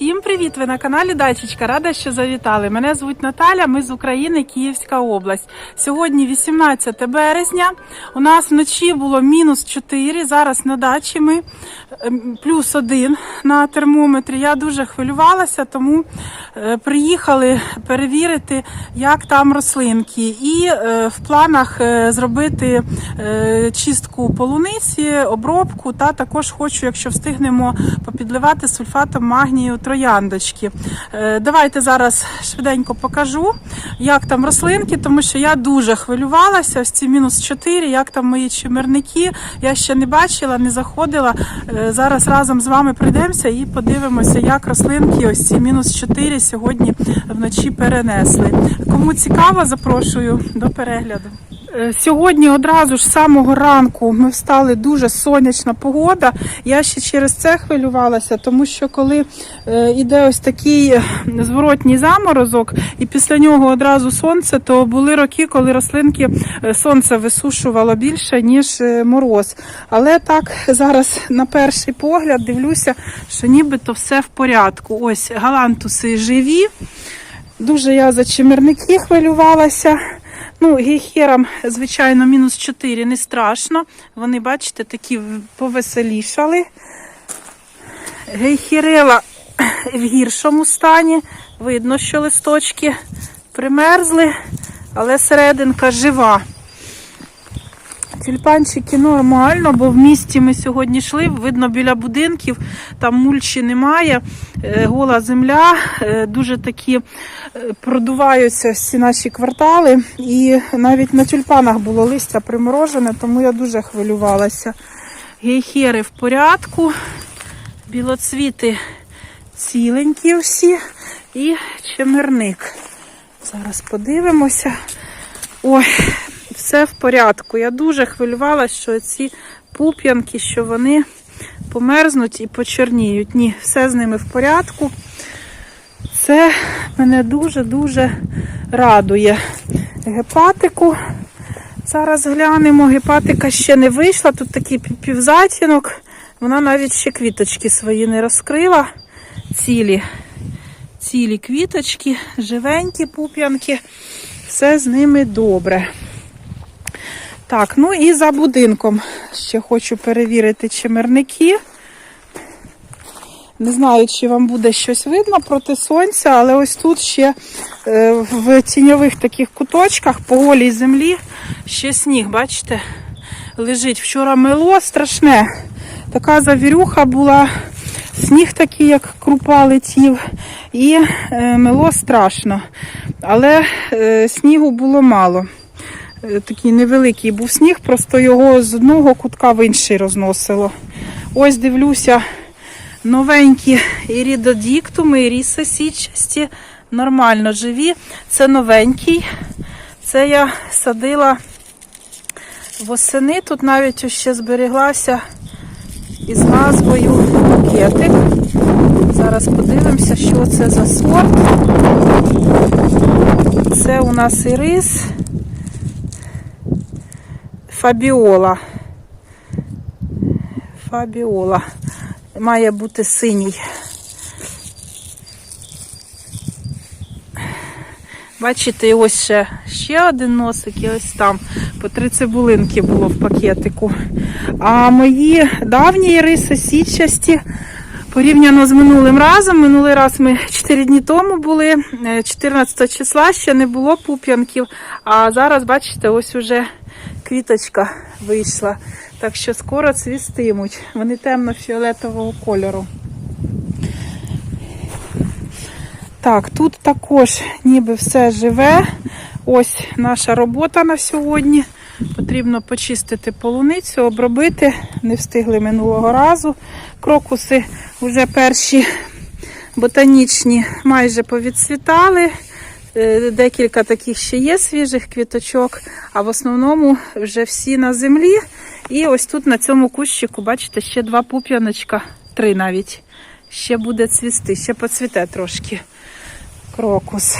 Всім привіт! Ви на каналі Дачечка. Рада, що завітали. Мене звуть Наталя. Ми з України, Київська область. Сьогодні 18 березня. У нас вночі було мінус 4. Зараз на дачі ми ем, плюс 1 на термометрі. Я дуже хвилювалася, тому е, приїхали перевірити, як там рослинки. І е, в планах е, зробити чистку полуниці, обробку та також хочу, якщо встигнемо, попідливати сульфатом магнію трояндочки. Е, Давайте зараз швиденько покажу, як там рослинки, тому що я дуже хвилювалася. Ось ці мінус 4, як там мої чимерники. Я ще не бачила, не заходила. Е, Зараз разом з вами пройдемося і подивимося, як рослинки ось ці мінус 4 сьогодні вночі перенесли. Кому цікаво, запрошую до перегляду. Е, Сьогодні одразу ж з самого ранку ми встали дуже сонячна погода. Я ще через це хвилювалася, тому що коли е, іде ось такий е, зворотній заморозок, і після нього одразу сонце, то були роки, коли рослинки е, сонце висушувало більше, ніж е, мороз. Але так зараз на перший погляд дивлюся, що нібито все в порядку. Ось галантуси живі. Дуже я за чимерники хвилювалася. Ну, гейхерам, звичайно, мінус 4 не страшно. Вони, бачите, такі повеселішали. Гейхерела в гіршому стані. Видно, що листочки примерзли, але серединка жива. Тюльпанчики нормально, бо в місті ми сьогодні йшли, видно біля будинків, там мульчі немає, е, гола земля, е, дуже такі е, продуваються всі наші квартали. І навіть на тюльпанах було листя приморожене, тому я дуже хвилювалася. Гейхери в порядку, білоцвіти ціленькі всі і чемерник. Зараз подивимося. Ой, все в порядку. Я дуже хвилювалася, що ці пуп'янки, що вони померзнуть і почерніють. Ні, все з ними в порядку. Це мене дуже-дуже радує. Гепатику. Зараз глянемо. Гепатика ще не вийшла. Тут такий півзатінок. Вона навіть ще квіточки свої не розкрила. Цілі. Цілі квіточки, живенькі пуп'янки. Все з ними добре. Так, ну і за будинком ще хочу перевірити чимерники. Не знаю, чи вам буде щось видно проти сонця, але ось тут ще е, в тіньових таких куточках по голій землі ще сніг, бачите, лежить. Вчора мело страшне. Така завірюха була, сніг такий, як крупа летів, і е, мело страшно. Але е, снігу було мало. Е, Такий невеликий був сніг, просто його з одного кутка в інший розносило. Ось дивлюся, новенькі ірідодіктуми, іріси січасті, нормально живі. Це новенький. Це я садила восени. Тут навіть ще зберіглася із назвою пакетик. Зараз подивимося, що це за сорт. Це у нас ірис. Фабіола. Фабіола. Має бути синій. Бачите, ось ще, ще один носик, і ось там по три цибулинки було в пакетику. А мої давні риси січасті порівняно з минулим разом. Минулий раз ми 4 дні тому були, е, 14 числа ще не було пуп'янків. А зараз, бачите, ось уже квіточка вийшла. Так що скоро цвістимуть. Вони темно-фіолетового кольору. Так, тут також ніби все живе. Ось наша робота на сьогодні. Потрібно почистити полуницю, обробити. Не встигли минулого разу. Крокуси вже перші ботанічні майже повідцвітали. Е, Декілька таких ще є свіжих квіточок, а в основному вже всі на землі. І ось тут на цьому кущику, бачите, ще два пуп'яночка, три навіть. Ще буде цвісти, ще поцвіте трошки крокус.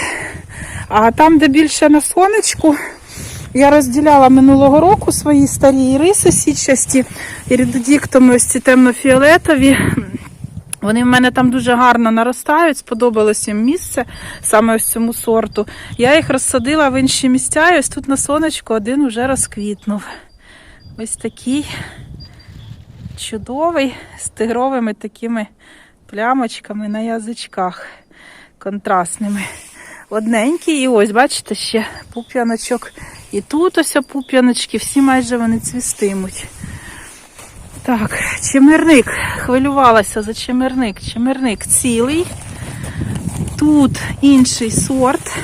А там, де більше на сонечку, я розділяла минулого року свої старі іриси січасті, іридодіктами ось ці темно-фіолетові. Вони в мене там дуже гарно наростають, сподобалось їм місце саме ось цьому сорту. Я їх розсадила в інші місця, і ось тут на сонечку один уже розквітнув. Ось такий чудовий з тигровими такими плямочками на язичках контрастними. Одненький, і ось, бачите, ще пуп'яночок. І тут ось пуп'яночки, всі майже вони цвістимуть. Так, чимерник. Хвилювалася за чимерник. Чимерник цілий. Тут інший сорт.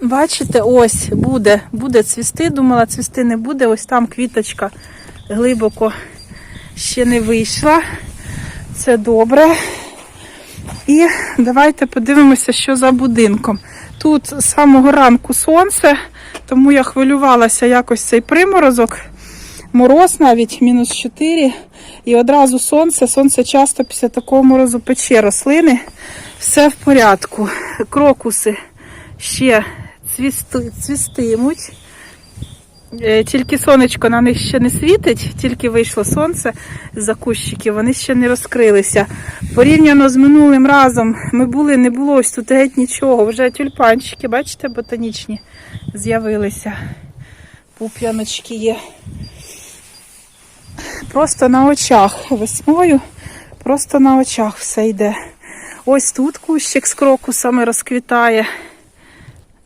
Бачите, ось буде, буде цвісти. Думала, цвісти не буде. Ось там квіточка глибоко ще не вийшла. Це добре. І давайте подивимося, що за будинком. Тут з самого ранку сонце, тому я хвилювалася якось цей приморозок. Мороз навіть мінус 4. І одразу сонце. Сонце часто після такого морозу пече рослини. Все в порядку. Крокуси ще цвісти, цвістимуть. Е, Тільки сонечко на них ще не світить, тільки вийшло сонце з-за кущиків, вони ще не розкрилися. Порівняно з минулим разом ми були, не було ось тут геть нічого. Вже тюльпанчики, бачите, ботанічні з'явилися. Пуп'яночки є. Просто на очах весною, просто на очах все йде. Ось тут кущик з крокусами розквітає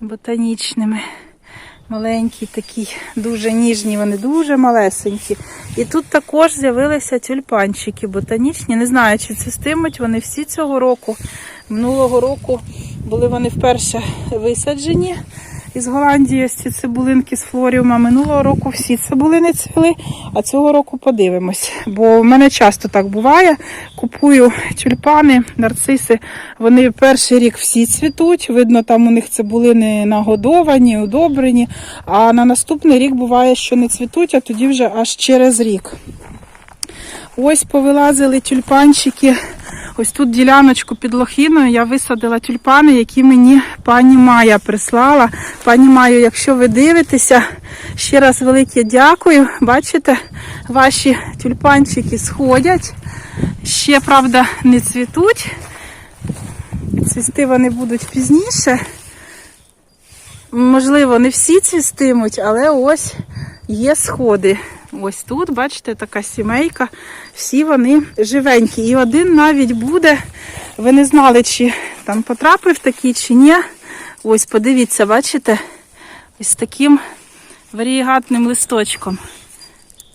ботанічними. Маленькі такі, дуже ніжні, вони дуже малесенькі. І тут також з'явилися тюльпанчики ботанічні. Не знаю, чи цвістимуть вони всі цього року. Минулого року були вони вперше висаджені із Голландії, ось ці цибулинки з флоріума. Минулого року всі цибулини цвіли, а цього року подивимось. Бо в мене часто так буває. Купую тюльпани, нарциси. Вони перший рік всі цвітуть. Видно, там у них цибулини нагодовані, удобрені. А на наступний рік буває, що не цвітуть, а тоді вже аж через рік. Ось повилазили тюльпанчики. Ось тут діляночку під лохіною я висадила тюльпани, які мені пані Майя прислала. Пані Майю, якщо ви дивитеся, ще раз велике дякую. Бачите, ваші тюльпанчики сходять. Ще, правда, не цвітуть. Цвісти вони будуть пізніше. Можливо, не всі цвістимуть, але ось є сходи. Ось тут, бачите, така сімейка. Всі вони живенькі. І один навіть буде. Ви не знали, чи там потрапив такий, чи ні. Ось, подивіться, бачите? Ось таким варігатним листочком.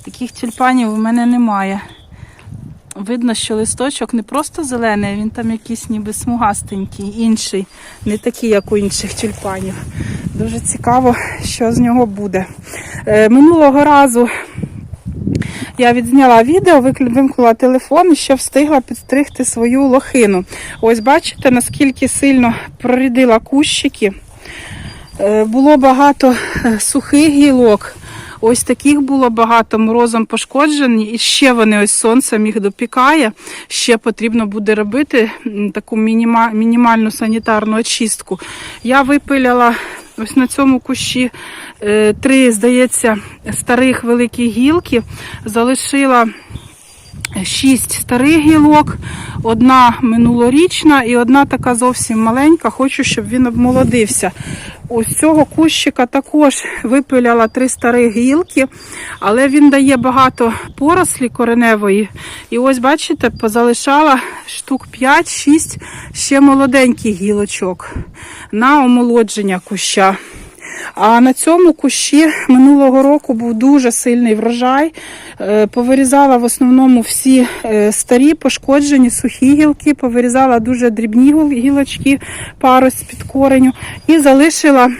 Таких тюльпанів у мене немає. Видно, що листочок не просто зелений, він там якийсь ніби смугастенький, інший, не такий, як у інших тюльпанів. Дуже цікаво, що з нього буде. Е, минулого разу я відзняла відео, вимкнула телефон і ще встигла підстригти свою лохину. Ось бачите, наскільки сильно прорідила кущики. Е, Було багато е, сухих гілок. Ось таких було багато морозом пошкоджені, і ще вони ось сонцем їх допікає. Ще потрібно буде робити таку мінімальну санітарну очистку. Я випиляла ось на цьому кущі е, три, здається, старих великі гілки, залишила. Шість старих гілок, одна минулорічна і одна така зовсім маленька. Хочу, щоб він обмолодився. Ось цього кущика також випиляла три старих гілки, але він дає багато порослі кореневої. І ось, бачите, позалишала штук 5-6 ще молоденьких гілочок на омолодження куща. А на цьому кущі минулого року був дуже сильний врожай. Е, Повирізала в основному всі е, старі пошкоджені сухі гілки, повирізала дуже дрібні гілочки, пару з-під кореню, і залишила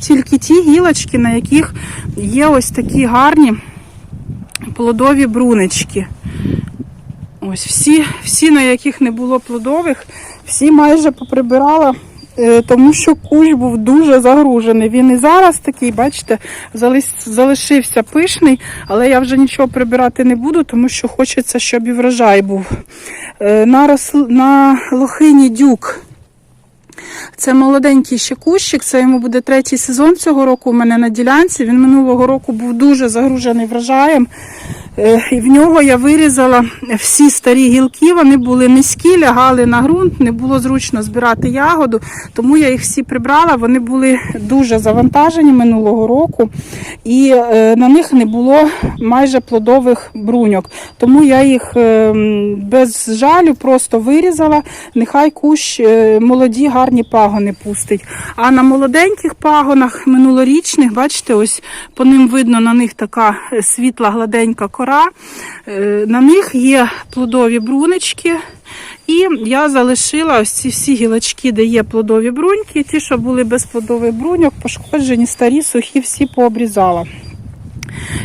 тільки ті гілочки, на яких є ось такі гарні плодові брунички. Ось всі, всі, на яких не було плодових, всі майже поприбирала, тому що кущ був дуже загружений. Він і зараз такий, бачите, залишився пишний, але я вже нічого прибирати не буду, тому що хочеться, щоб і врожай був. Е, На, росл... на лохині дюк. Це молоденький ще кущик, це йому буде третій сезон цього року у мене на ділянці. Він минулого року був дуже загружений врожаєм. Е, І в нього я вирізала всі старі гілки, вони були низькі, лягали на ґрунт, не було зручно збирати ягоду, тому я їх всі прибрала. Вони були дуже завантажені минулого року, і е, на них не було майже плодових бруньок. Тому я їх е, без жалю просто вирізала. Нехай кущ е, молоді гарні пагони пустить. А на молоденьких пагонах минулорічних, бачите, ось по ним видно на них така е, світла гладенька кора. Е, На них є плодові брунички. І я залишила ось ці всі гілочки, де є плодові бруньки. Ті, що були без плодових бруньок, пошкоджені, старі, сухі, всі пообрізала.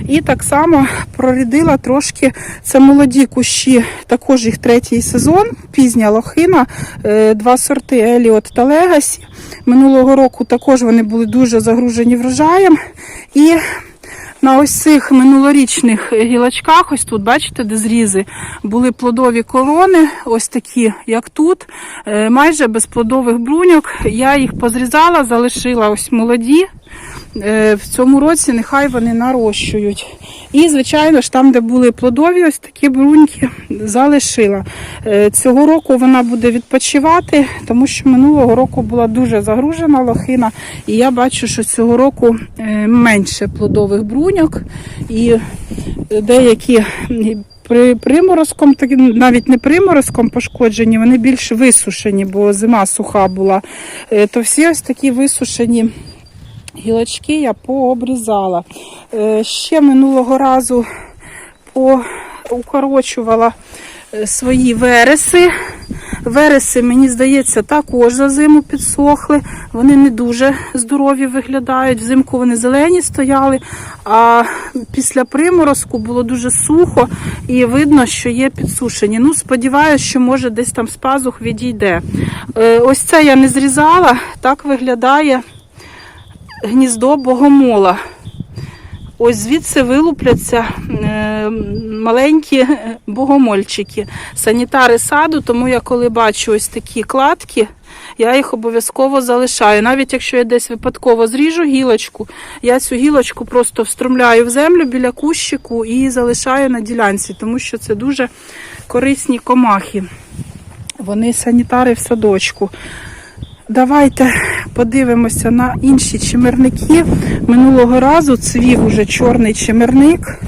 І так само прорядила трошки. Це молоді кущі, також їх третій сезон, пізня лохина, е, два сорти Еліот та Легасі. Минулого року також вони були дуже загружені врожаєм. І на ось цих минулорічних гілочках, ось тут, бачите, де зрізи, були плодові корони, ось такі, як тут, е, майже без плодових бруньок. Я їх позрізала, залишила ось молоді. Е, В цьому році нехай вони нарощують. І, звичайно ж, там, де були плодові, ось такі бруньки залишила. Е, Цього року вона буде відпочивати, тому що минулого року була дуже загружена лохина, і я бачу, що цього року е, менше плодових бруньок, і деякі при приморозком, навіть не приморозком пошкоджені, вони більш висушені, бо зима суха була. То всі ось такі висушені. Гілочки я пообрізала. Е, Ще минулого разу укорочувала е, свої вереси. Вереси, мені здається, також за зиму підсохли. Вони не дуже здорові виглядають. Взимку вони зелені стояли, а після приморозку було дуже сухо і видно, що є підсушені. Ну, сподіваюся, що може десь там з пазух відійде. Е, Ось це я не зрізала, так виглядає гніздо богомола. Ось звідси вилупляться е, маленькі богомольчики, санітари саду, тому я коли бачу ось такі кладки, я їх обов'язково залишаю. Навіть якщо я десь випадково зріжу гілочку, я цю гілочку просто встромляю в землю біля кущику і залишаю на ділянці, тому що це дуже корисні комахи. Вони санітари в садочку. Давайте подивимося на інші чимерники. Минулого разу цвів уже чорний чимерник.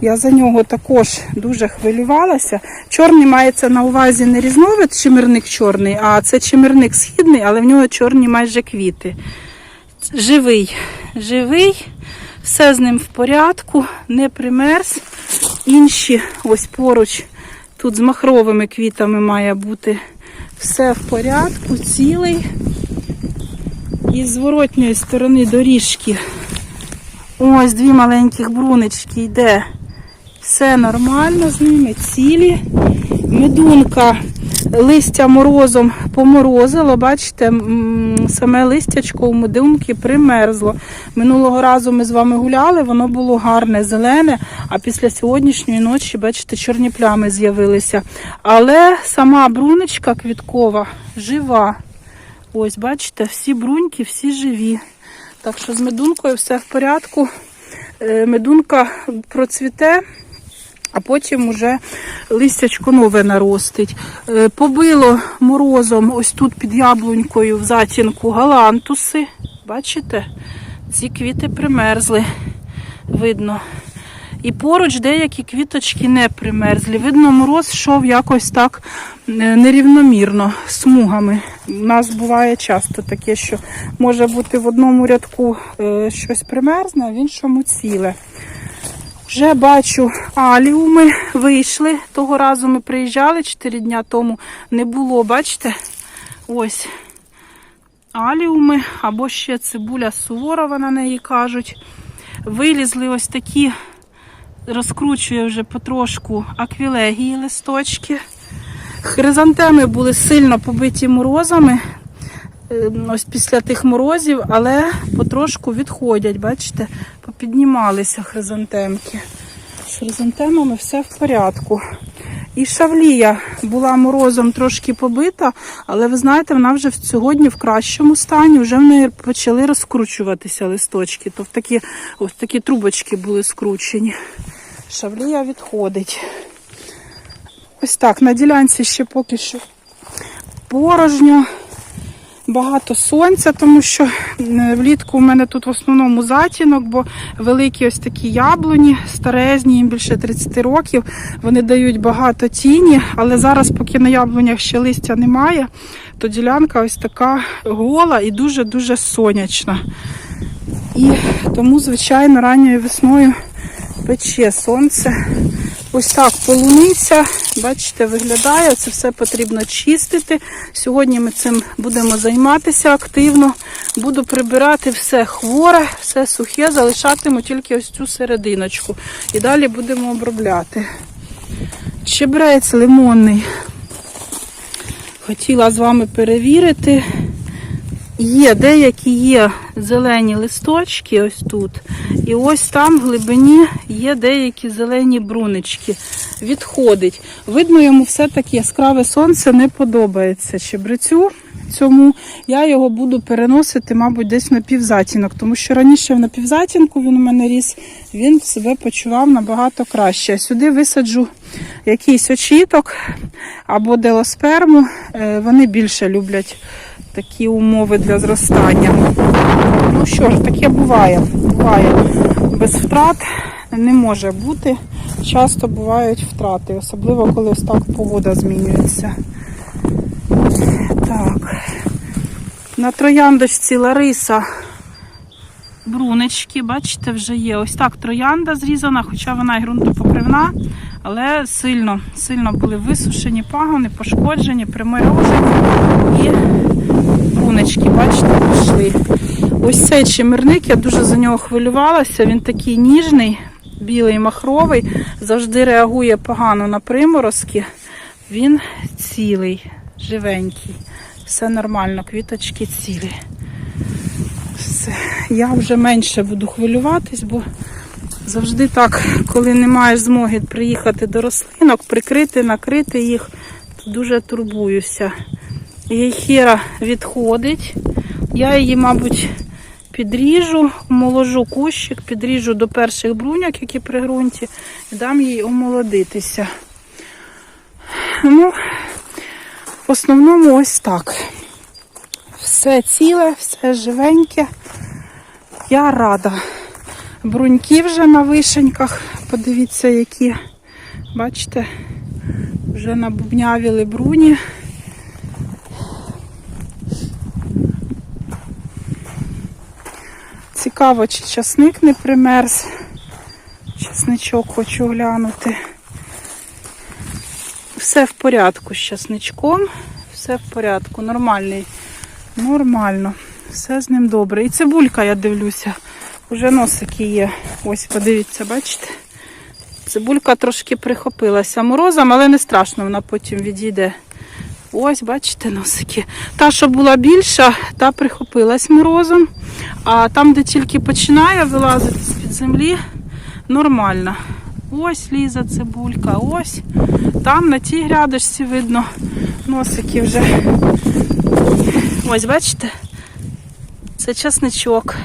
Я за нього також дуже хвилювалася. Чорний мається на увазі не різновид чимерник чорний, а це чимерник східний, але в нього чорні майже квіти. Живий, живий, все з ним в порядку, не примерз. Інші ось поруч тут з махровими квітами має бути все в порядку, цілий. І зворотньої сторони доріжки. Ось дві маленьких брунички йде. Все нормально з ними, цілі. Медунка листя морозом поморозило. Бачите, саме листячко у медунки примерзло. Минулого разу ми з вами гуляли, воно було гарне, зелене, а після сьогоднішньої ночі, бачите, чорні плями з'явилися. Але сама бруничка квіткова жива. Ось, бачите, всі бруньки, всі живі. Так що з медункою все в порядку. Е, Медунка процвіте, а потім уже листячко нове наростить. Е, Побило морозом ось тут під яблунькою в затінку галантуси. Бачите? Ці квіти примерзли. Видно. І поруч деякі квіточки не примерзлі. Видно, мороз йшов якось так е, нерівномірно, смугами. У нас буває часто таке, що може бути в одному рядку е, щось примерзне, а в іншому ціле. Вже бачу, аліуми вийшли. Того разу ми приїжджали 4 дня тому. Не було, бачите? Ось аліуми, або ще цибуля суворова на неї кажуть. Вилізли ось такі розкручує вже потрошку аквілегії листочки. Хризантеми були сильно побиті морозами, е, ось після тих морозів, але потрошку відходять, бачите, попіднімалися хризантемки. З хризантемами все в порядку. І шавлія була морозом трошки побита, але ви знаєте, вона вже сьогодні в кращому стані, вже в неї почали розкручуватися листочки. То в такі, ось такі трубочки були скручені. Шавлія відходить. Ось так, на ділянці ще поки що порожньо. Багато сонця, тому що влітку у мене тут в основному затінок, бо великі ось такі яблуні, старезні, їм більше 30 років. Вони дають багато тіні, але зараз, поки на яблунях ще листя немає, то ділянка ось така гола і дуже-дуже сонячна. І тому, звичайно, ранньою весною пече сонце. Ось так полуниця, бачите, виглядає. Це все потрібно чистити. Сьогодні ми цим будемо займатися активно. Буду прибирати все хворе, все сухе, залишатиму тільки ось цю серединочку. І далі будемо обробляти. Чебрець лимонний. Хотіла з вами перевірити. Є, деякі є зелені листочки ось тут. І ось там в глибині є деякі зелені брунички. Відходить. Видно, йому все-таки яскраве сонце не подобається чебрецю. Цьому я його буду переносити, мабуть, десь на півзатінок, тому що раніше на півзатінку він у мене ріс, він себе почував набагато краще. Сюди висаджу якийсь очіток або делосперму. Е, Вони більше люблять такі умови для зростання. Ну що ж, таке буває. Буває без втрат не може бути. Часто бувають втрати, особливо коли ось так погода змінюється. Так. На трояндочці Лариса брунечки, бачите, вже є. Ось так троянда зрізана, хоча вона і ґрунтопокривна, але сильно, сильно були висушені пагони, пошкоджені, приморожені і брунечки, бачите, пішли. Ось цей чимирник, я дуже за нього хвилювалася. Він такий ніжний, білий махровий, завжди реагує погано на приморозки. Він цілий, живенький. Все нормально, квіточки цілі. Все. Я вже менше буду хвилюватись, бо завжди так, коли не маєш змоги приїхати до рослинок, прикрити, накрити їх, то дуже турбуюся. Єхіра відходить. Я її, мабуть, підріжу, омоложу кущик, підріжу до перших бруняк, які при ґрунті, і дам їй омолодитися. Ну, в основному ось так. Все ціле, все живеньке. Я рада. Бруньки вже на вишеньках. Подивіться, які. Бачите, вже набубнявіли бруні. Цікаво, чи часник не примерз. Часничок хочу глянути. Все в порядку з часничком. Все в порядку. Нормальний. Нормально. Все з ним добре. І цибулька, я дивлюся. Уже носики є. Ось, подивіться, бачите? Цибулька трошки прихопилася морозом, але не страшно, вона потім відійде. Ось, бачите, носики. Та, що була більша, та прихопилась морозом. А там, де тільки починає вилазити з-під землі, нормально. Ось ліза цибулька, ось. Там на тій грядочці видно носики вже. Ось, бачите? Це часничок.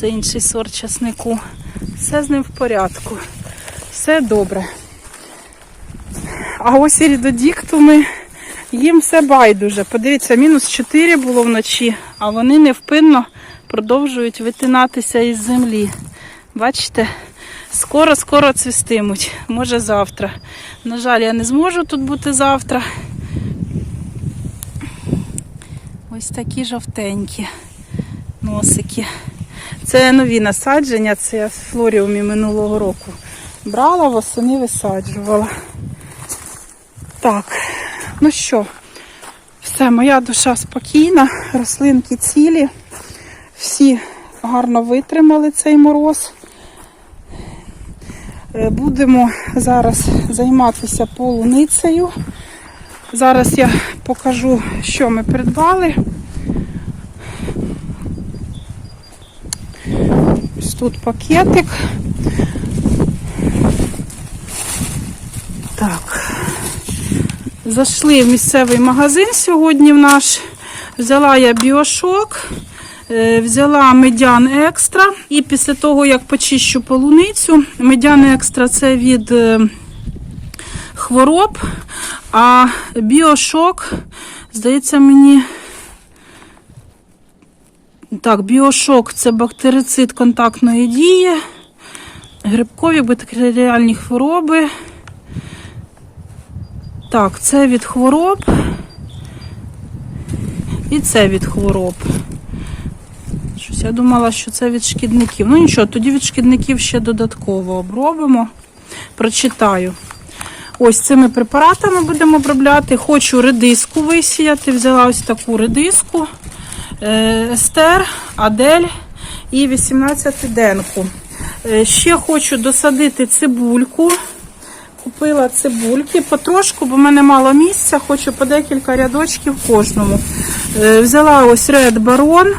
Це інший сорт часнику. Все з ним в порядку. Все добре. А ось і рідодіктуми, їм все байдуже. Подивіться, мінус 4 було вночі, а вони невпинно продовжують витинатися із землі. Бачите? Скоро-скоро цвістимуть. Може завтра. На жаль, я не зможу тут бути завтра. Ось такі жовтенькі носики. Це нові насадження, це я в флоріумі минулого року брала, восени висаджувала. Так, ну що, все, моя душа спокійна, рослинки цілі, всі гарно витримали цей мороз. Е, Будемо зараз займатися полуницею. Зараз я покажу, що ми придбали. Тут пакетик. Так. Зайшли в місцевий магазин сьогодні в наш. Взяла я біошок. Е, Взяла медян екстра, і після того, як почищу полуницю, медян екстра це від е, хвороб, а біошок, здається, мені. Так, біошок це бактерицид контактної дії, грибкові бактеріальні хвороби. Так, це від хвороб. І це від хвороб. Щось я думала, що це від шкідників. Ну нічого, тоді від шкідників ще додатково обробимо. Прочитаю. Ось цими препаратами будемо обробляти. Хочу редиску висіяти. Взяла ось таку редиску. Е, Естер, Адель і 18 денку. Е, Ще хочу досадити цибульку. Купила цибульки потрошку, бо в мене мало місця, хочу по декілька рядочків кожному. Е, Взяла ось Red Baron,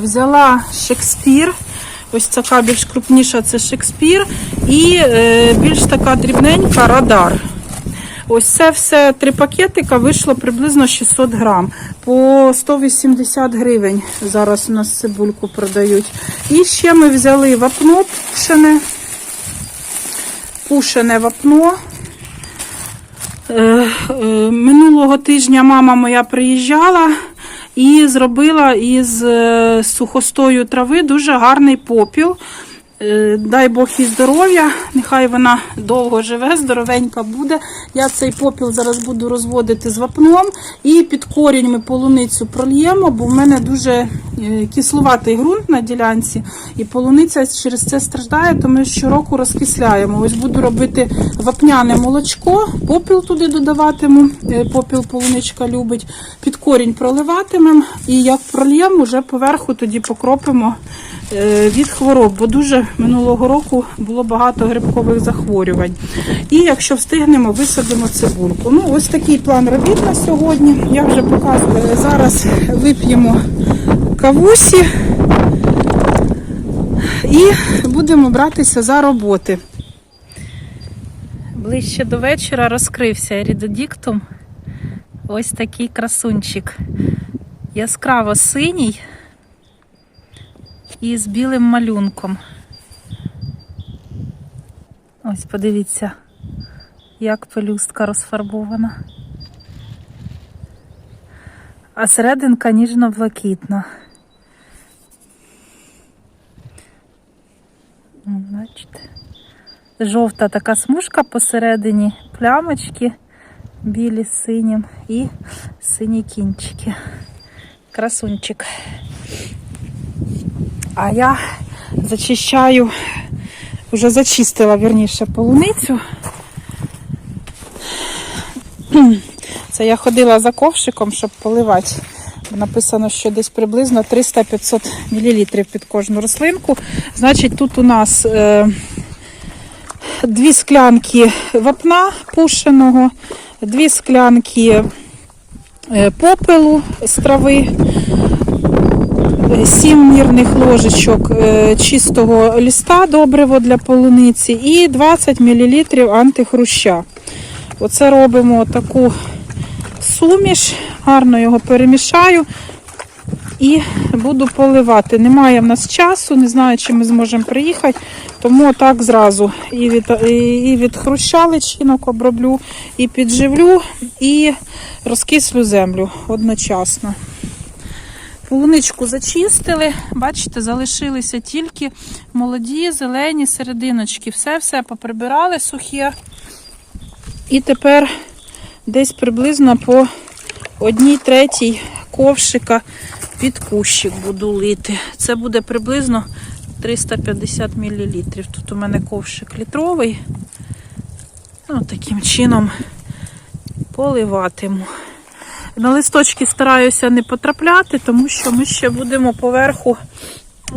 взяла Шекспір. Ось така більш крупніша це Шекспір. І більш така дрібненька радар. Ось це все три пакетика вийшло приблизно 600 грам. По 180 гривень зараз у нас цибульку продають. І ще ми взяли вапно пушене. Пушене вапно. Е, е, Минулого тижня мама моя приїжджала і зробила із е, сухостою трави дуже гарний попіл. Е, Дай Бог їй здоров'я, нехай вона довго живе, здоровенька буде. Я цей попіл зараз буду розводити з вапном і під корінь ми полуницю прольємо, бо в мене дуже е, кислуватий ґрунт на ділянці, і полуниця через це страждає, то ми щороку розкисляємо. Ось буду робити вапняне молочко, попіл туди додаватиму. е, Попіл полуничка любить, під корінь проливатимемо, і як прольємо, вже поверху тоді покропимо від хвороб, бо дуже минулого року було багато грибкових захворювань. І якщо встигнемо, висадимо цибульку. Ну, ось такий план робіт на сьогодні. Я вже показувала. Зараз вип'ємо кавусі і будемо братися за роботи. Ближче до вечора розкрився ерідодіктум. Ось такий красунчик. Яскраво синій і з білим малюнком. Ось подивіться, як пелюстка розфарбована. А серединка ніжно-блакитна. Бачите? Жовта така смужка посередині, плямочки білі з синім і сині кінчики. Красунчик. А я зачищаю, вже зачистила вірніше полуницю. Це я ходила за ковшиком, щоб поливати. Написано, що десь приблизно 300-500 мл під кожну рослинку. Значить, тут у нас е, дві склянки вапна пушеного, дві склянки е, попелу з трави, 7 мірних ложечок е, чистого ліста добриво для полуниці і 20 мл антихруща. Оце робимо таку суміш, гарно його перемішаю і буду поливати. Немає в нас часу, не знаю, чи ми зможемо приїхати, тому так зразу і від, і від хруща личинок оброблю, і підживлю, і розкислю землю одночасно. Полуничку зачистили, бачите, залишилися тільки молоді, зелені серединочки. Все-все поприбирали сухе. І тепер десь приблизно по одній третій ковшика під кущик буду лити. Це буде приблизно 350 мл. Тут у мене ковшик літровий. Ну, таким чином поливатиму. На листочки стараюся не потрапляти, тому що ми ще будемо поверху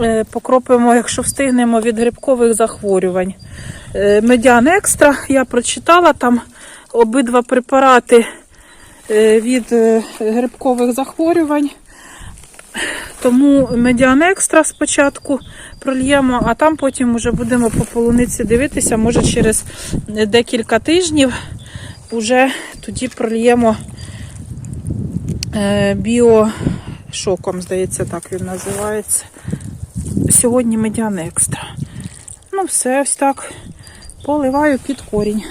е, покропимо, якщо встигнемо від грибкових захворювань. Е, Медян екстра, я прочитала там обидва препарати е, від грибкових захворювань. Тому медіан екстра спочатку прольємо, а там потім вже будемо по полуниці дивитися, може через декілька тижнів вже тоді прольємо е, біо Шоком, здається, так він називається. Сьогодні медіан екстра. Ну, все, ось так. Поливаю під корінь.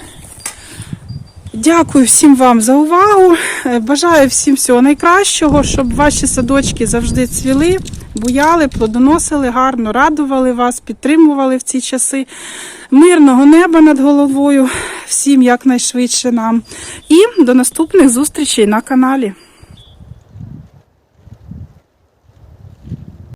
Дякую всім вам за увагу. Е, Бажаю всім всього найкращого, щоб ваші садочки завжди цвіли, буяли, плодоносили гарно, радували вас, підтримували в ці часи. Мирного неба над головою, всім якнайшвидше нам. І до наступних зустрічей на каналі.